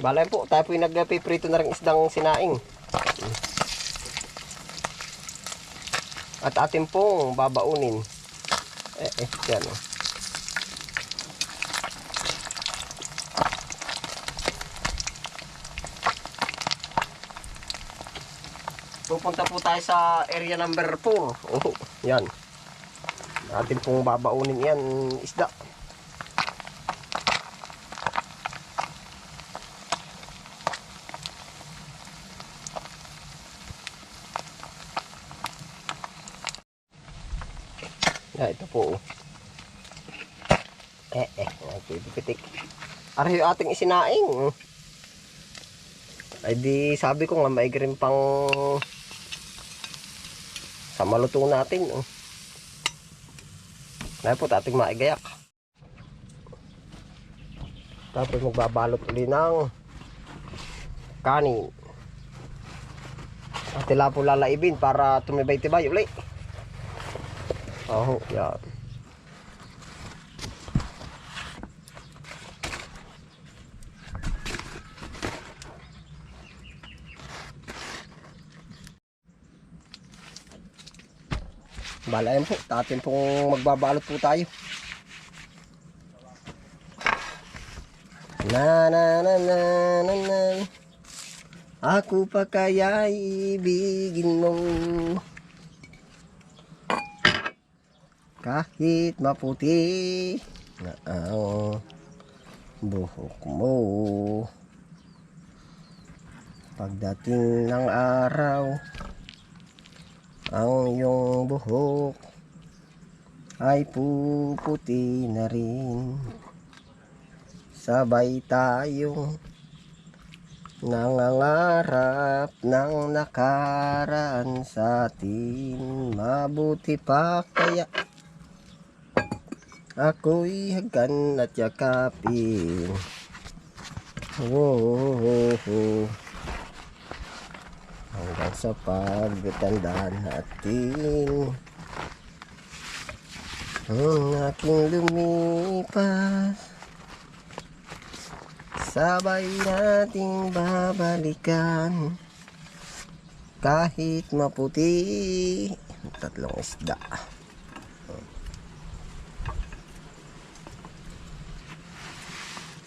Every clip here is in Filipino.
Balay po, tayo po yung nagpiprito na rin isdang sinaing. At atin pong babaunin. Eh, eh, yan oh. Pupunta po tayo sa area number 4. Oh, yan. Atin pong babaunin yan isda. Ya, ito po. oh. Eh, eh, okay, pipitik. Ari ating isinaing. oh. Ay di, sabi ko nga, maigi rin pang sa maluto natin. Oh. Dahil po, ating maigayak. Tapos magbabalot uli ng kanin. At tila po lalaibin para tumibay-tibay uli. Oh, yan. Bala yan po. Tatin pong magbabalot po tayo. Na na na na na na Ako pa kaya ibigin mo Kahit maputi na ang buhok mo Pagdating ng araw ang iyong buhok ay puputi na rin. Sabay tayong nangangarap ng nakaraan sa atin. Mabuti pa kaya ako'y hagan at yakapin. Oh. Hanggang sa pagtanda natin Ang aking lumipas Sabay nating babalikan Kahit maputi Tatlong isda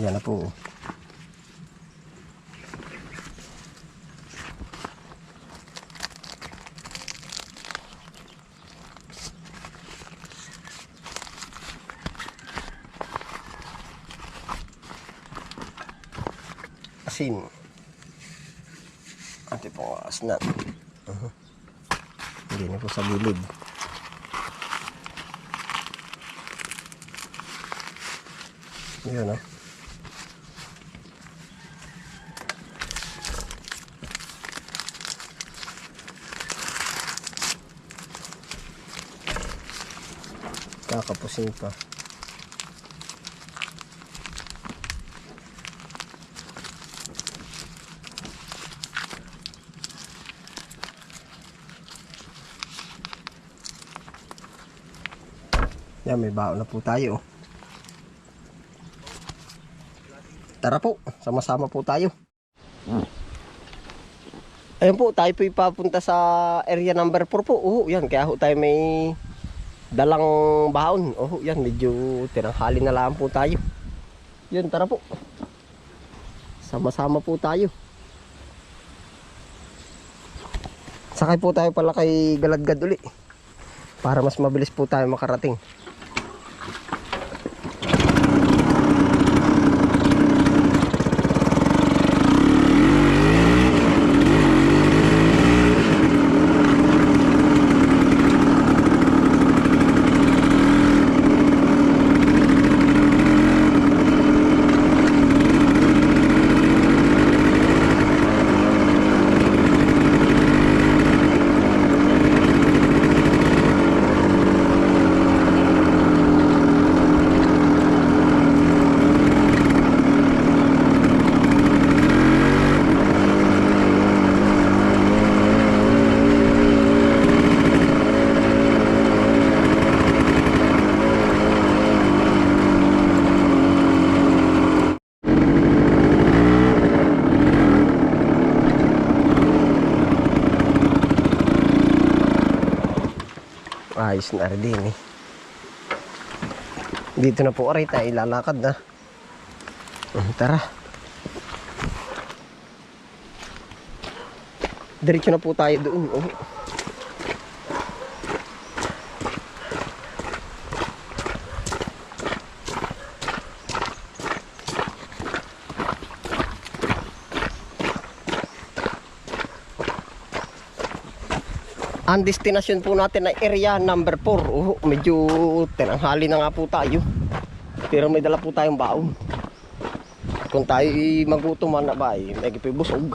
Yan na po asin. Ate po asnan. Uh Hindi na po sa gilid. Yun ah. Kakapusin pa. Yan, may baon na po tayo. Tara po, sama-sama po tayo. Ayun po, tayo po ipapunta sa area number 4 po. Oo, yan, kaya ho tayo may dalang baon. Oo, yan, medyo tinanghali na lang po tayo. Yan, tara po. Sama-sama po tayo. Sakay po tayo pala kay Galadgad uli. Para mas mabilis po tayo makarating. Ayos na rin eh. Dito na po aray tayo ilalakad na. Mm, Tara. Diretso na po tayo doon. Oh. Ang destination po natin ay area number 4. Oh, medyo tinanghali na nga po tayo. Pero may dala po tayong baon. Kung tayo magutom man na ba, ay may busog.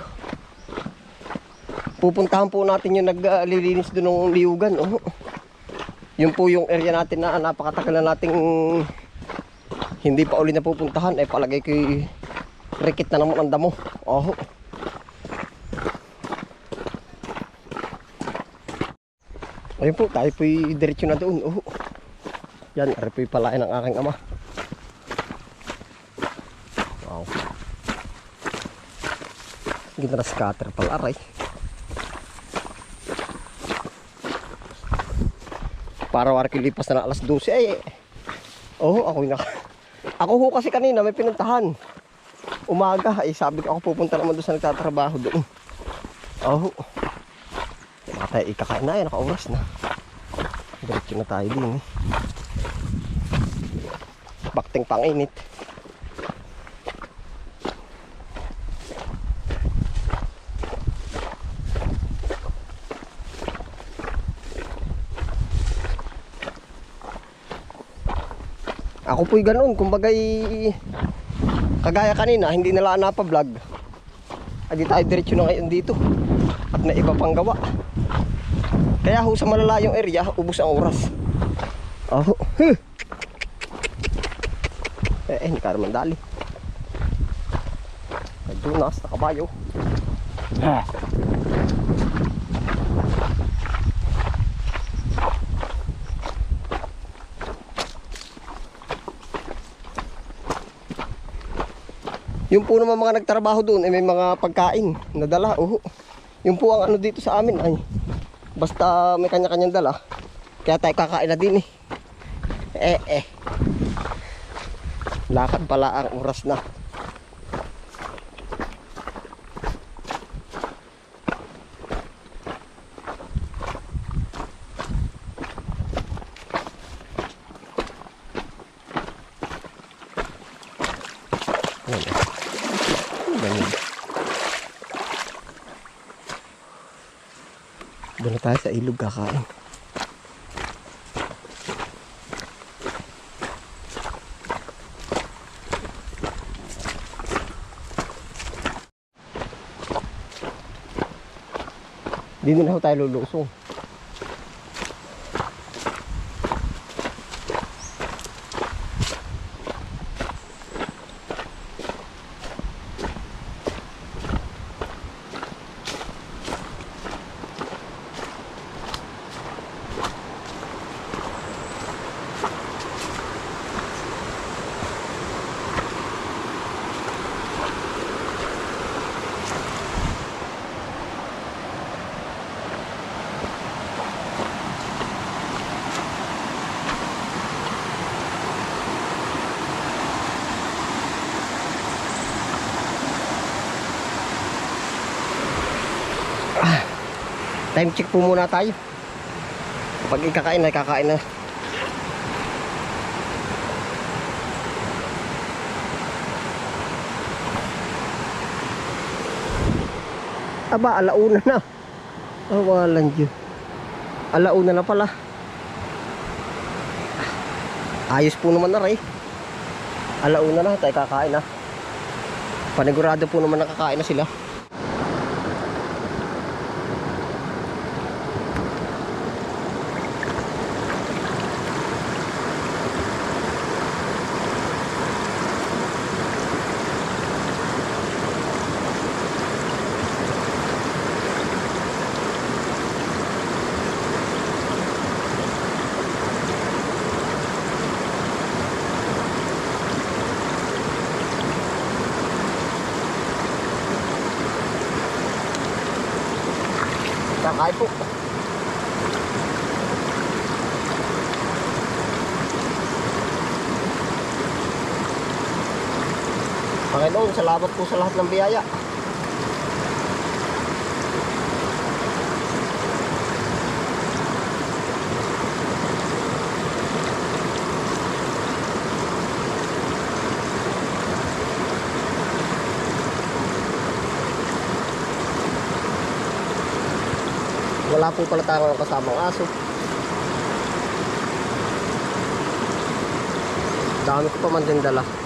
Pupuntahan po natin yung naglilinis doon ng liugan. Oh. Yun po yung area natin na napakatagal na nating hindi pa uli na pupuntahan. Ay palagay ko rikit na naman ang damo. Oh. Ayun po, tayo po'y diretso na doon. Oh. Yan, ari po'y palain ng aking ama. Wow. Gina scatter pala aray. Para war kilipas na ng alas 12 ay. Oh, ako na. Ako ho kasi kanina may pinuntahan. Umaga ay sabi ko ako pupunta naman doon sa nagtatrabaho doon. Oh. Tayo ikakain na yan, naka-oras na. Diretso na tayo din eh. Bakting panginit. Ako po'y ganun, kumbagay kagaya kanina, hindi nila napa-vlog. Adi tayo diretso na ngayon dito. At na iba pang gawa. Kaya ho sa malalayong area, ubos ang oras. Oh. Huh. Eh, eh, hindi ka naman dali. Nagdunas, nakabayo. Ah. Yung po naman mga nagtrabaho doon ay may mga pagkain na dala. Oh. Yung po ang ano dito sa amin ay basta may kanya-kanyang dala. Kaya tayo kakain na din eh. Eh eh. Lakad pala ang oras na. Ayan, eh. Ano ba yun? Doon na tayo sa ilog kakain. Dito na ho tayo lulusong. Time check po muna tayo. Kapag ikakain na, kakain na. Aba, alauna na. Oh, walang Diyo. Alauna na pala. Ayos po naman na rin. Alauna na, tayo kakain na. Panigurado po naman nakakain na sila. Bahay. Panginoon, salamat po sa lahat ng biyaya. Wala po pala tayong kasamang aso. Dami ko pa man din dala.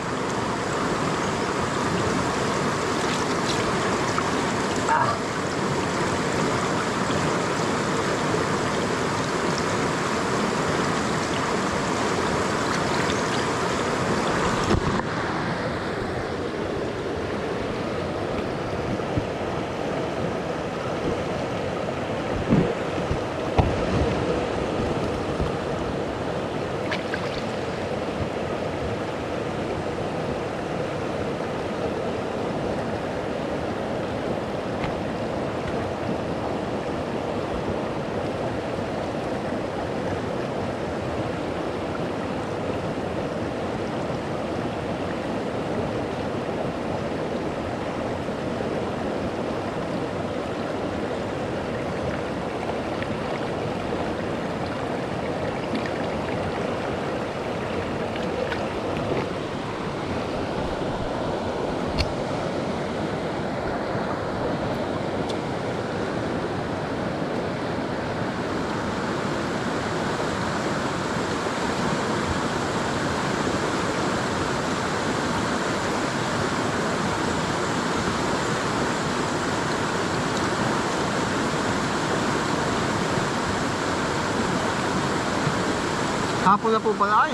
Hapon na po pala ay.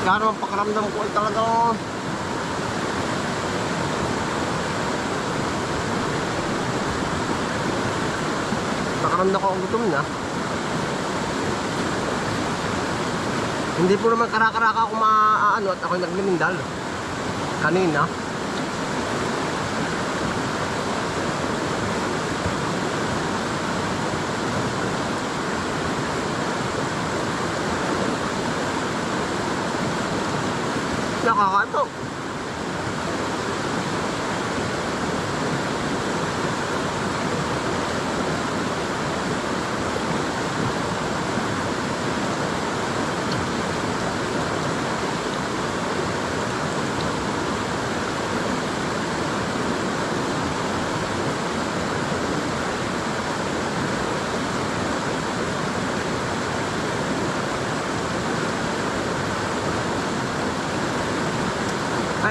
Kaya naman pakaramdam ko ay talagang Pakaramdam ko ang gutom na. Hindi po naman karakaraka ako maaano at ako'y naglimindal. Kanina.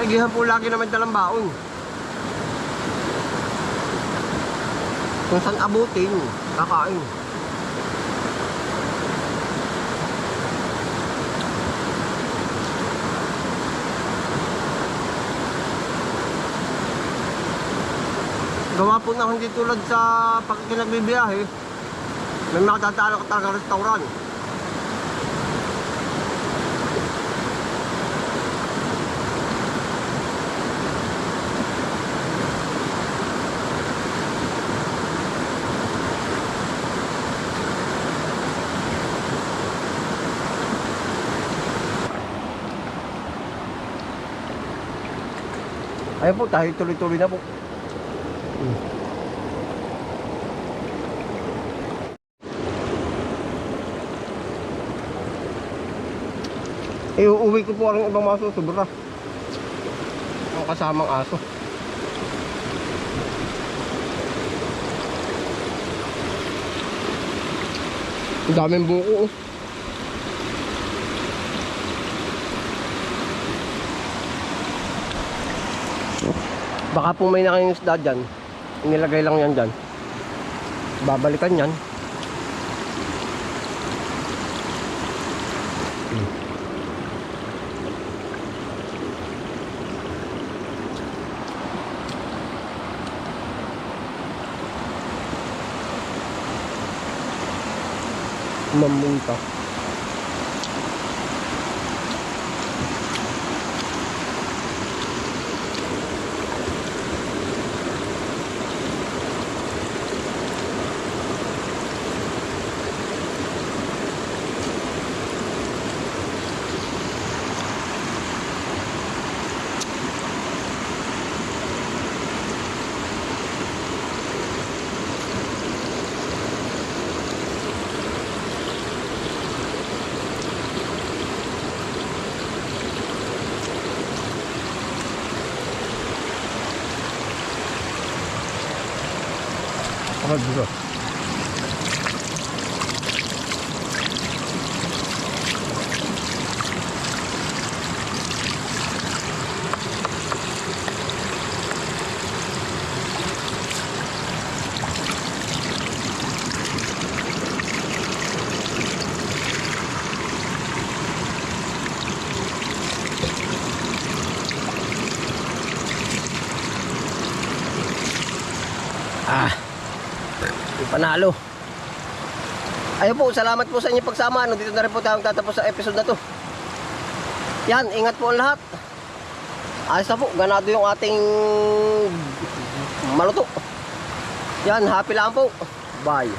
Ay, gihan po lagi naman dalang baon. Kung saan abutin, kakain. Gawa po na hindi tulad sa pag kinagbibiyahe. May makatatalang ka talaga restaurant. Ayun po, tayo tuloy-tuloy na po. Hmm. Iuuwi ko po ang ibang mga susubra. Ang kasamang aso. Ang daming buko oh. Baka po may nakaing isda dyan. Inilagay lang yan dyan. Babalikan yan. Mamunta. Oh, dito. Ah. Panalo. Ayun po, salamat po sa inyong pagsama. Ano, dito na rin po tayo tatapos sa episode na to. Yan, ingat po ang lahat. Ayos na po, ganado yung ating maluto. Yan, happy lang po. Bye.